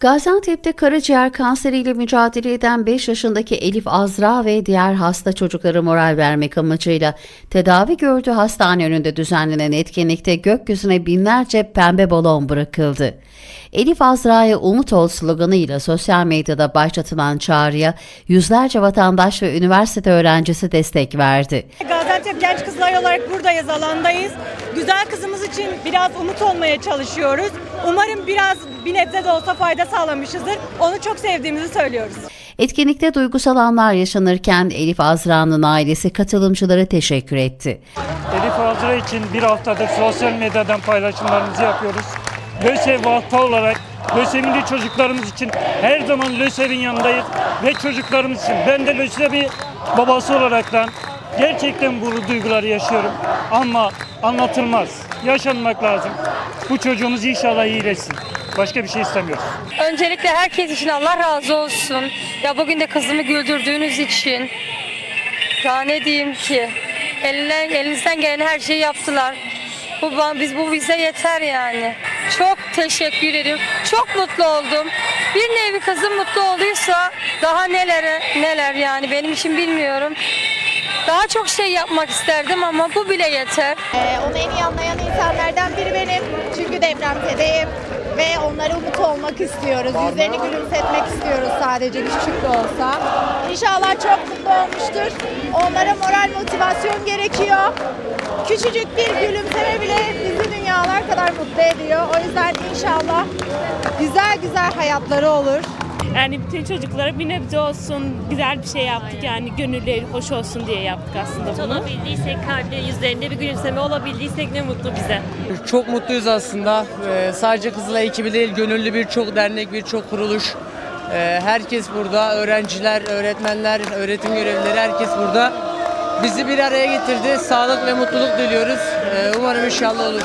Gaziantep'te karaciğer kanseriyle mücadele eden 5 yaşındaki Elif Azra ve diğer hasta çocuklara moral vermek amacıyla tedavi gördüğü hastane önünde düzenlenen etkinlikte gökyüzüne binlerce pembe balon bırakıldı. Elif Azra'ya umut ol sloganıyla sosyal medyada başlatılan çağrıya yüzlerce vatandaş ve üniversite öğrencisi destek verdi. Gaziantep Genç Kızlar olarak buradayız, alandayız. Güzel kızımız için biraz umut olmaya çalışıyoruz. Umarım biraz bir nebze de olsa fayda sağlamışızdır. Onu çok sevdiğimizi söylüyoruz. Etkinlikte duygusal anlar yaşanırken Elif Azra'nın ailesi katılımcılara teşekkür etti. Elif Azra için bir haftadır sosyal medyadan paylaşımlarımızı yapıyoruz. LÖSEV Vakfı olarak lösemili çocuklarımız için her zaman LÖSEV'in yanındayız ve çocuklarımız için. Ben de LÖSEV'i babası olaraktan gerçekten bu duyguları yaşıyorum ama anlatılmaz. Yaşanmak lazım. Bu çocuğumuz inşallah iyileşsin. Başka bir şey istemiyoruz. Öncelikle herkes için Allah razı olsun. Ya bugün de kızımı güldürdüğünüz için. Daha ne diyeyim ki? Elinden, elinizden gelen her şeyi yaptılar. Bu, biz bu bize yeter yani. Çok teşekkür ederim. Çok mutlu oldum. Bir nevi kızım mutlu olduysa daha nelere neler yani benim için bilmiyorum. Daha çok şey yapmak isterdim ama bu bile yeter. Ee, onu en iyi anlayan insanlardan biri benim. Çünkü depremzedeyim ve onlara umut olmak istiyoruz. Yüzlerini gülümsetmek istiyoruz sadece küçük de olsa. İnşallah çok mutlu olmuştur. Onlara moral motivasyon gerekiyor. Küçücük bir gülümseme bile bizi dünyalar kadar mutlu ediyor. O yüzden inşallah güzel güzel hayatları olur. Yani bütün çocuklara bir nebze olsun güzel bir şey yaptık yani gönülleri hoş olsun diye yaptık aslında bunu. Olabildiysek kalpte yüzlerinde bir gülümseme olabildiysek ne mutlu bize. Çok mutluyuz aslında. Ee, sadece Kızılay ekibi değil, gönüllü birçok dernek, birçok kuruluş. Ee, herkes burada, öğrenciler, öğretmenler, öğretim görevlileri herkes burada. Bizi bir araya getirdi. Sağlık ve mutluluk diliyoruz. Ee, umarım inşallah olur.